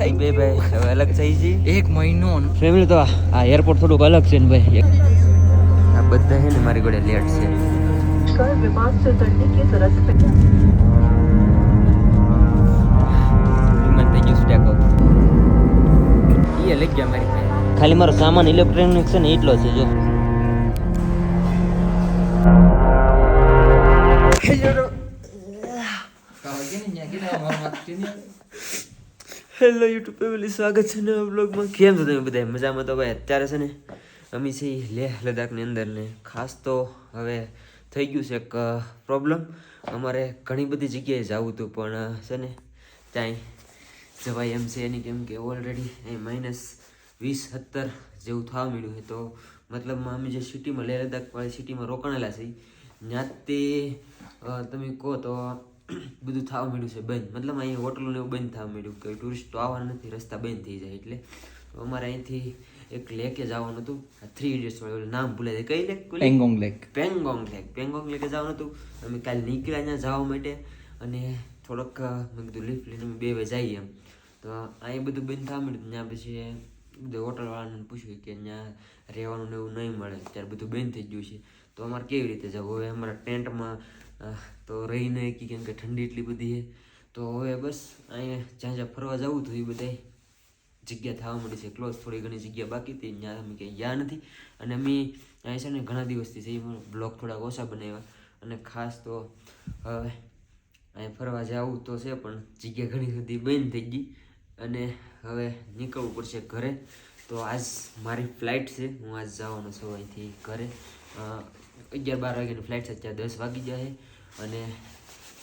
થઈ બે ભાઈ હવે અલગ થઈ જી. એક મહિનો ફેમિલી તો આ એરપોર્ટ થોડું અલગ છે ને ભાઈ. આ બધા હે ને મારી ગોડે લેટ છે. કર વિમાન સે ઉતરને કે તરત પે સ્ટેક અપ એ ગયા મારી ખાલી મારો સામાન ઇલેક્ટ્રોનિક છે ને એટલો છે જો. હેલો યુટ્યુબ ફેમિલી, સ્વાગત છે નવા બ્લોગમાં કેમ છો તમે બધા મજામાં તો ભાઈ? અત્યારે છે ને, અમે છે લેહ લદ્દાખની અંદર ને ખાસ તો હવે થઈ ગયું છે એક પ્રોબ્લેમ અમારે ઘણી બધી જગ્યાએ જવું હતું, પણ છે ને ત્યાં જવાય એમ છે એની કેમ કે ઓલરેડી અહીં માઇનસ વીસ, સત્તર જેવું થવા મળ્યું છે. તો મતલબમાં અમે જે સિટીમાં લેહ લદ્દાખવાળી સિટીમાં રોકાણેલા છીએ ત્યાં તે તમે કહો તો બધું થવા માંડ્યું છે બંધ. મતલબ અહીંયા હોટલો એવું બંધ થવા માંડ્યું કે ટુરિસ્ટ તો આવવાના નથી રસ્તા બંધ થઈ જાય એટલે. અમારે અહીંથી એક લેકે જવાનું હતું. થ્રી ઇડિયટ્સ વાળું નામ ભૂલાય કઈ lake Pangong lake Pangong lake Pangong લેકે જવાનું હતું. અમે કાલે નીકળ્યા ત્યાં જવા માટે અને થોડોક મેં કીધું લિફ્ટ લઈને અમે બે વે જઈએ એમ. તો અહીં બધું બંધ થવા મળ્યું. ત્યાં પછી બધું હોટલવાળાને પૂછ્યું કે ત્યાં રહેવાનું ને એવું નહીં મળે. ત્યારે બધું બંધ થઈ ગયું છે. તો અમારે કેવી રીતે જવું? હવે અમારા ટેન્ટમાં તો રહી નહીં કે કેમ કે ઠંડી એટલી બધી છે. તો હવે બસ અહીંયા જ્યાં જ્યાં ફરવા જવું હતું એ બધાય જગ્યા થવા મળી છે. ક્લોઝ થોડી ઘણી જગ્યા બાકી હતી, ત્યાં અમે ક્યાંય ગયા નથી. અને અમે અહીં છે ને ઘણા દિવસથી છે, એ બ્લોગ થોડાક ઓછા બનાવ્યા. અને ખાસ તો હવે અહીં ફરવા જવું તો છે, પણ જગ્યા ઘણી બધી બંધ થઈ ગઈ. અને હવે નીકળવું પડશે ઘરે. તો આજ મારી ફ્લાઇટ છે, હું આજ જવાનો છું અહીંથી ઘરે. અગિયાર બાર વાગ્યાની ફ્લાઇટ છે, અત્યારે દસ વાગી જાય અને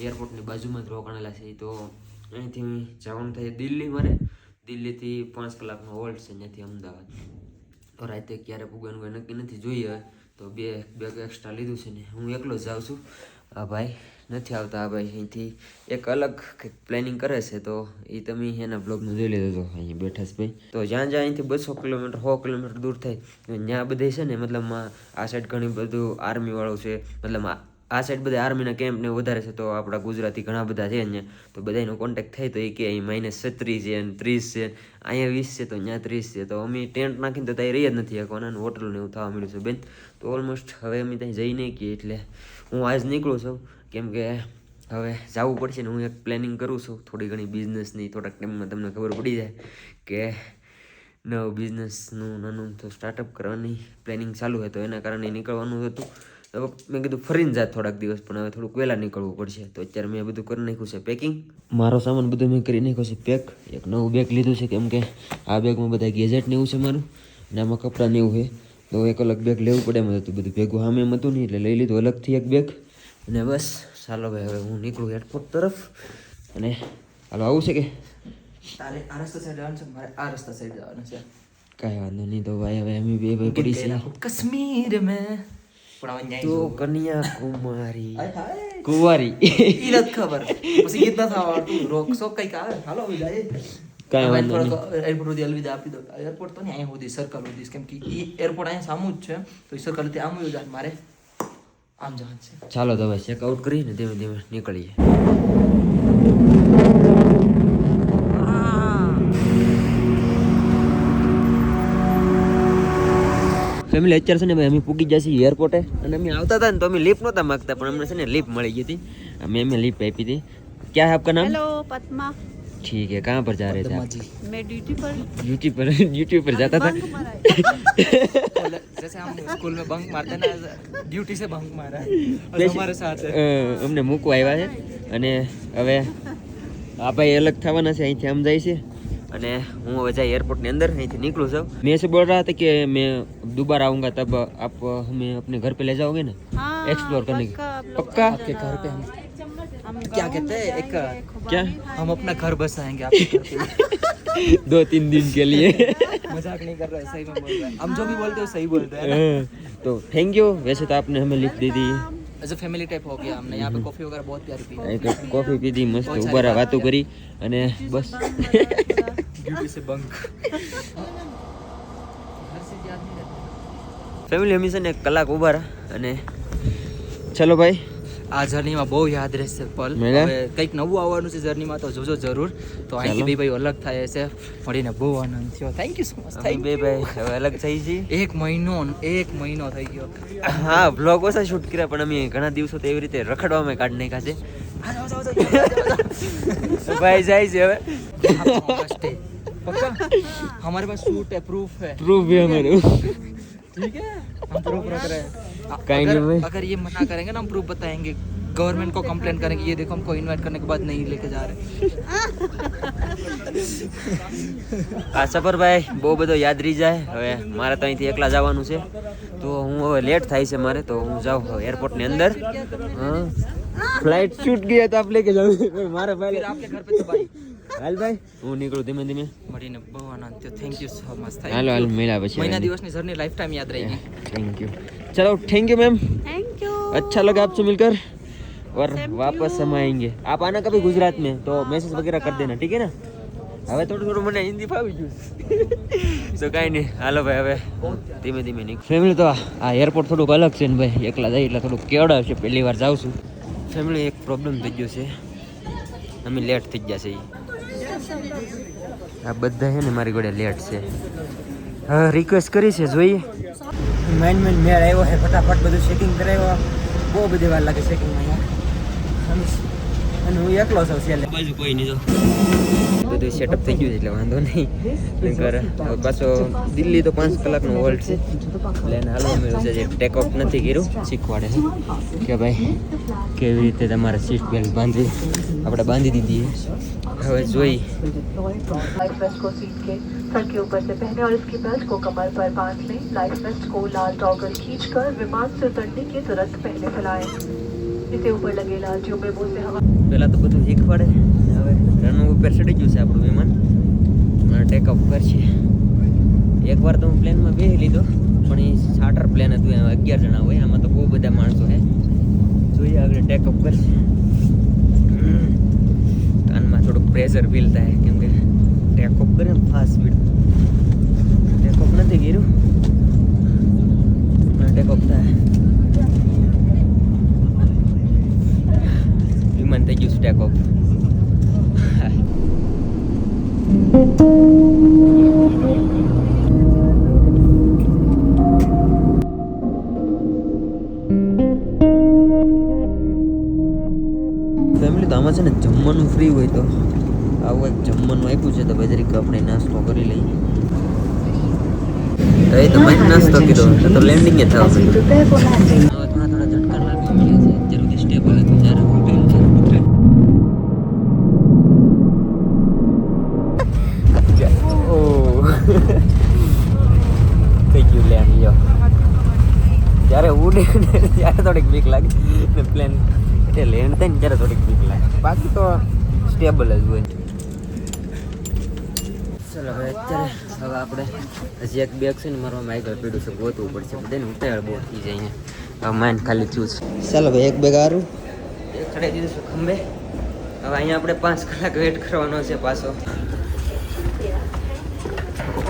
એરપોર્ટની બાજુમાં જ રોકાણેલા છે. તો અહીંથી જવાનું થાય દિલ્હી મારે દિલ્હીથી પાંચ કલાકનો હોલ્ટ છે ત્યાંથી અમદાવાદ. તો રાતે ક્યારે પૂગવાનું કોઈ નક્કી નથી. જોઈએ. તો બે બે એક્સ્ટ્રા લીધું છે ને હું એકલો જ જાઉં છું. ભાઈ નથી આવતા. ભાઈ અહીંથી એક અલગ પ્લાનિંગ કરે છે તો એ તમે એના બ્લોગમાં જોઈ લેજો અહીંયા બેઠા છે ભાઈ. તો જ્યાં જ્યાં અહીંથી બસો કિલોમીટર, સો કિલોમીટર દૂર થાય ત્યાં બધે છે ને મતલબમાં આ સાઈડ ઘણી બધું આર્મીવાળું છે. મતલબ આ સાઈડ બધા આર્મીના કેમ્પ ને વધારે છે તો આપણા ગુજરાતી ઘણા બધા છે અહીંયા. તો બધાનો કોન્ટેક્ટ થાય તો એ કે અહીં માઇનસ છત્રીસ છે અને ત્રીસ છે, અહીંયા વીસ છે તો અહીંયા ત્રીસ છે. તો અમે ટેન્ટ નાખીને તો ત્યાં રહી જ નથી શકવાના અને હોટલ ને એવું થવા મળ્યું છે બેન. તો ઓલમોસ્ટ હવે અમે ત્યાં જઈ નહીં કે એટલે હું આજ નીકળું છું. કેમ કે હવે જવું પડશે ને હું એક પ્લાનિંગ કરું છું. થોડી ઘણી બિઝનેસની થોડાક ટાઈમમાં તમને ખબર પડી જાય કે નવું બિઝનેસનું નાનું તો સ્ટાર્ટઅપ કરવાની પ્લાનિંગ ચાલુ હોય તો એના કારણે નીકળવાનું હતું. તો મેં કીધું ફરીને જાત થોડાક દિવસ, પણ હવે થોડુંક વહેલા નીકળવું પડશે. તો અત્યારે મેં બધું કરી નાખ્યું છે પેકિંગ મારો સામાન બધું મેં કરી નાખ્યો છે પેક એક નવું બેગ લીધું છે, કેમ કે આ બેગમાં બધા ગેજેટ ને એવું છે મારું. અને આમાં કપડાં ને એવું છે. તો એક અલગ બેગ લેવું પડે, એમ હતું બધું ભેગું સામે એમ હતું નહીં, એટલે લઈ લીધું અલગથી એક બેગ અને બસ ચાલો ભાઈ હવે હું નીકળું એરપોર્ટ તરફ. અને હાલો આવું છે કે? તારે આ રસ્તા સાઈડ જવાનું છે? મારે આ રસ્તા સાઈડ જવાનું છે. કાંઈ વાંધો નહીં તો ભાઈ હવે અમે બે ભાઈ પડી છે કશ્મીર મેં. તો કન્યા કુમારી કુવારી. ઈ નથી ખબર. પછી ગીત નથી આવડતું રોક સો કંઈક આવે. હાલો હવે જાય કાંઈ વાંધો નહીં. એરપોર્ટ સુધી અલવિદા આપી દો. એરપોર્ટ તો નહીં અહીંયા સુધી સર્કલ સુધી. કેમ કે ઈ એરપોર્ટ અહીંયા સામું જ છે. તો એ સર્કલથી આમ જાય મારે આમ જવાનું ચાલો તો હવે ચેકઆઉટ કરીને ધીમે ધીમે નીકળીએ. ફેમિલી અત્યારે છે ને અમે પૂગી જશે એરપોર્ટે અને અમે આવતા હતા ને તો અમે લીપ નહોતા માગતા પણ અમને છે ને લીપ મળી ગઈ હતી. અમે અમે લીપ આપી હતી. ક્યાં આપકા નામ? હેલો પદ્મા. ठीक है कहाँ पर जा रहे थे आप પદ્માજી मैं ड्यूटी पर यूट्यूब पर यूट्यूब पर जाता था बंक मारा है। जैसे हम स्कूल में बंक मारते हैं ना ड्यूटी से बंक मारा है और हमारे साथ है અ, અમને મૂકવા આવ્યા છે અને હવે આ ભાઈ અલગ થવાના છે અહીંથી આમ જાય છે અને હું હવે જાય એરપોર્ટની અંદર અહીંથી નીકળું છું મેં ऐसे बोल रहा था कि मैं दोबारा आऊंगा तब आप हमें अपने घर पे ले जाओगे ना हाँ, एक्सप्लोर करने की पक्का आप लोग पक्का आपके घर पे हम हम क्या गाँव कहते हैं एक में क्या हम अपना घर बसाएंगे आपके घर पे दो तीन दिन के लिए मजाक नहीं कर रहे सही में बोल रहे हैं हम जो भी बोलते हैं सही बोलते हैं हाँ, तो थैंक यू वैसे तो आपने हमें लिख दी थी एज अ फैमिली टाइप हो गया हमने यहाँ पे कॉफी वगैरह बहुत प्यारी पी અહીં તો કોફી પીધી મસ્ત ઉભા વાતો કરી અને બસ ड्यूटी से बंक ફેમિલી અમે છે ને એક કલાક ઊભા રહ્યા અને ચલો ભાઈ આ જર્નીમાં બહુ યાદ રહેશે પલ મેળા? હવે કંઈક નવું આવવાનું છે જર્નીમાં તો જોજો જરૂર તો અહીંથી બે ભાઈ અલગ થાય છે મળીને બહુ આનંદ થયો થેન્ક યુ સો મચ અમે બે ભાઈ હવે અલગ થઈ છીએ એક મહિનો એક મહિનો થઈ ગયો હા બ્લોગ ઓછા શૂટ કર્યા પણ અમે ઘણા દિવસો તો એવી રીતે રખડવામાં કાઢી નાખ્યા છે આવો, આવો, આવો, આવો, આવો. ભાઈ જાય છે હવે आपको मस्त है पक्का हमारे पास सूट है प्रूफ है પ્રૂફ है हमारे ठीक है हम प्रूफ रख रहे हैं अ- कहीं नहीं अगर, भाई। अगर ये मना करेंगे ना हम प्रूफ बताएंगे गवर्नमेंट को कंप्लेन करेंगे ये देखो हमको इनवाइट करने के बाद नहीं लेके जा रहे આ સફરભાઈ બહુ બધો યાદ રહી જાય હવે મારે તો અહીંથી એકલા જવાનું છે તો હું હવે લેટ થાય છે મારે તો હું જાઉં હવે એરપોર્ટની અંદર ફ્લાઇટ છૂટ ગઈ તો આપ લેકે જાઉં મારે फिर ભાઈ आपके घर पे तो भाई હાલ ભાઈ હું નીકળું ધીમે ધીમે મળીને બહુ આનંદ થયો થેન્ક યુ સો મચ હાલો હાલ મળ્યા પછી મહિના દિવસની જર્ની લાઈફ ટાઈમ યાદ રહી ગઈ थैंक यू चलो thank you ma'am thank you अच्छा लगा आपसे मिलकर और वापस हम आएंगे आप आना कभी गुजरात में तो मैसेज वगैरह कर देना ठीक है ना હવે થોડું થોડું મને હિન્દી ફાવી ગયું તો કાંઈ નહીં હાલો ભાઈ હવે ધીમે ધીમે નીકળ ફેમિલી તો આ એરપોર્ટ થોડુંક અલગ છે ને ભાઈ એકલા જાય એટલે થોડુંક કેવડાવ છે પહેલી વાર જાઉં છું ફેમિલી એક પ્રોબ્લેમ થઈ ગયો છે અમે લેટ થઈ ગયા છે ઈ. આ બધા છે ને મારી જોડે લેટ છે. હા રિક્વેસ્ટ કરી છે જોઈએ મેન મેન મેળ આવ્યો છે, ફટાફટ બધું સેટિંગ કરાવ્યો. બહુ બધી વાર લાગે સેટિંગમાં અહીંયા અને હું એકલો છું છેલ્લે બાજુ કોઈ નહીં જો બધું સેટઅપ થઈ ગયું છે એટલે વાંધો નહીં નહીંતર હવે પાછો દિલ્હી તો પાંચ કલાકનો હોલ્ડ છે એટલે એને હાલવા મળ્યું છે જે ટેક ઓફ નથી કર્યું શીખવાડે છે કે ભાઈ કેવી રીતે તમારે સીટ બેલ્ટ બાંધવી આપણે બાંધી દીધી છે હવે જોઈ लाइफ वेस्ट को सीट के सर के ऊपर से पहने और इसकी बेल्ट को कमर पर बांध लें लाइफ वेस्ट को लाल टॉगल खींचकर विमान से उतरने की तुरंत पहले फैलाएं इसे ऊपर लगे लाल ट्यूबों से हवा પહેલાં તો બધું શીખવાડે. હવે રન ઉપર ચડી ગયું છે આપણું વિમાન. ટેક ઓફ કરશે. એકવાર તો હું પ્લેનમાં બેસી લીધો, પણ એ ચાર્ટર પ્લેન હતું, એમાં અગિયાર જણા હોય, આમાં તો બહુ બધા માણસો છે. જોઈએ આગળ ટેક ઓફ કરશે. કાનમાં થોડુંક પ્રેશર ફીલ થાય, કેમ કે ટેક ઓફ કરે ફાસ્ટ સ્પીડ ટેક ઓફ નથી કર્યું. ટેક ઓફ થાય વિમાન થઈ ગયું સ્ટેક ફેમિલી તો આમાં છે ને જમવાનું ફ્રી હોય તો આવું એક જમવાનું આપ્યું છે તો બજરીક આપણે નાસ્તો કરી લઈએ. તો એ તો નાસ્તો કીધો તો લેન્ડિંગ એ થવા પ્લેન એટલે લેન્ડ થાય ને ત્યારે થોડીક બીક લાગે. બાકી તો સ્ટેબલ જ હોય. ચલો હવે અત્યારે હવે આપણે હજી એક બેગ છે ને મારો માઇકલ પીડું છે ગોતવું પડશે. બધાને ઉતાવળ બહુ થઈ જાય અહીંયા હવે માઇન્ડ ખાલી થયું છે ચાલો ભાઈ એક બેગ સારું એક ચડાવી દીધું છે ખંભે. હવે અહીંયા આપણે પાંચ કલાક વેટ કરવાનો છે પાછો.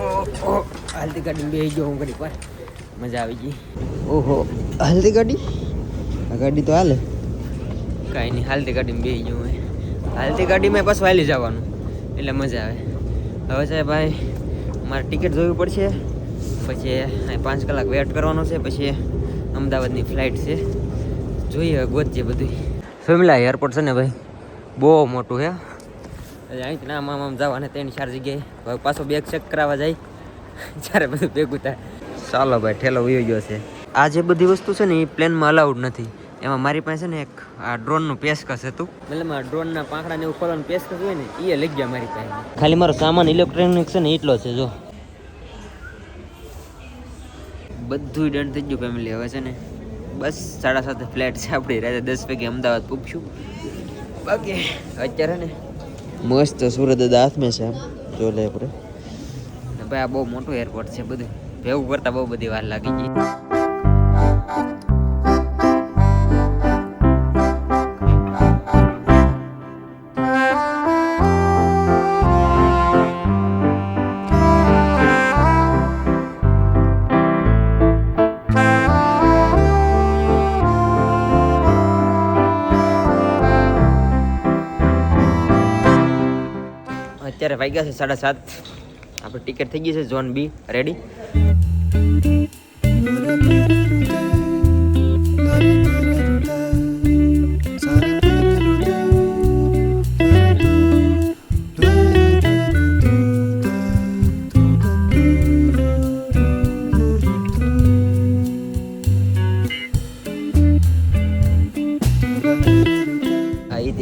ઓહો, હાલતી ગાડી. બે ગયો હું ઘડી પર મજા આવી ગઈ. ઓહો હાલતી ગાડી? ગાડી તો હાલે. કાંઈ નહીં, હાલતી ગાડીમાં બે ગયું હોય હાલતી ગાડીમાં પાછું હાલી જવાનું. એટલે મજા આવે. હવે સાહેબ ભાઈ, મારે ટિકિટ જોવી પડશે. પછી પાંચ કલાક વેટ કરવાનો છે, પછી અમદાવાદની ફ્લાઇટ છે. જોઈએ હવે ગોતજે બધું ફેમિલા એરપોર્ટ છે ને ભાઈ? બહુ મોટું એટલે અહીંથી નામ આમ આમ જવાને ત્રણ ચાર જગ્યાએ. પાછો બેગ ચેક કરાવવા જાય. જ્યારે બધું ભેગું થાય. ચાલો ભાઈ, ઠેલો વયો ગયો છે. આ જે બધી વસ્તુ છે ને, એ પ્લેનમાં અલાઉડ નથી. એમાં મારી પાસે છે ને એક આ ડ્રોનનું પેશકશ હતું. મતલબ આ ડ્રોનના પાંખડાને એવું ખોલવાનું પેશકશ હોય ને એ લઈ ગયા મારી પાસે. ખાલી મારો સામાન ઇલેક્ટ્રોનિક છે ને એટલો છે જો. બધું ડન થઈ ગયું ફેમિલી હવે છે ને. બસ સાડા સાતે ફ્લેટ છે આપણી રાતે દસ વાગે અમદાવાદ પૂછ્યું. બાકી અત્યારે ને મસ્ત સુરત દાદા હાથમાં છે આમ જો લે આપણે. ને ભાઈ આ બહુ મોટું એરપોર્ટ છે બધું. ભેગું કરતાં બહુ બધી વાર લાગી ગઈ. અત્યારે વાગ્યા છે સાડા સાત. આપણે ટિકિટ થઈ ગઈ છે ઝોન બી રેડી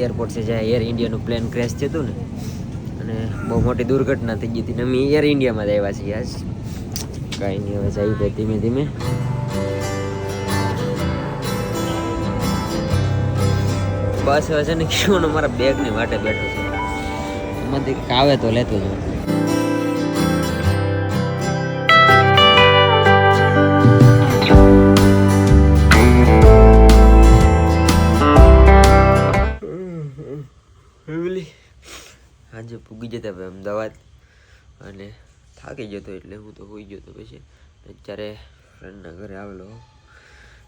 એરપોર્ટ છે જ્યાં એર ઇન્ડિયાનું પ્લેન ક્રેશ થયું હતું ને. બહુ મોટી દુર્ઘટના થઈ ગઈ હતી અમે એર ઇન્ડિયામાં જ આવ્યા છીએ આજ. કાંઈ નહીં, હવે જઈએ ધીમે ધીમે. બસ હવે છે ને કેવું મારા બેગની વાટે બેઠો છે. એમાંથી કાવે તો લેતો જાઉં આજે પૂગી જતા ભાઈ અમદાવાદ. અને થાકી જતો એટલે હું તો હોઈ ગયો તો પછી. અત્યારે ફ્રેન્ડના ઘરે આવેલો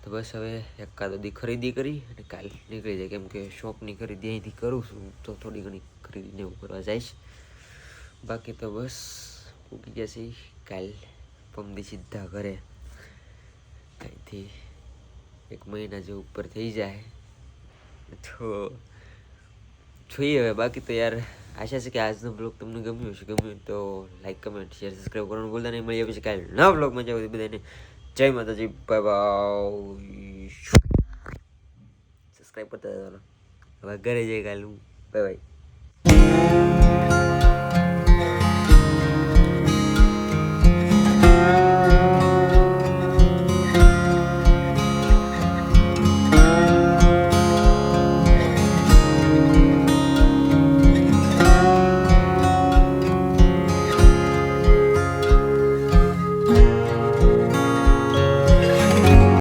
તો બસ હવે એકાદ બધી ખરીદી કરી અને કાલ નીકળી જાય. કેમ કે શોપની ખરીદી અહીંથી કરું છું. તો થોડી ઘણી ખરીદીને એવું કરવા જઈશ. બાકી તો બસ પૂગી જશે કાલ પમદી સીધા ઘરે. અહીંથી એક મહિના જે ઉપર થઈ જાય. તો જોઈએ હવે. બાકી તો યાર આશા છે કે આજનો બ્લોગ તમને ગમ્યો હશે, ગમ્યો તો લાઈક કમેન્ટ શેર સબસ્ક્રાઈબ કરવાનું ભૂલતા નહીં. મળીએ પછી કાલે નવા બ્લોગમાં જાવ બધાને. જય માતાજી બાય બાય સબસ્ક્રાઈબ કરતા હવે ઘરે જઈ કાલે. હું બાય બાય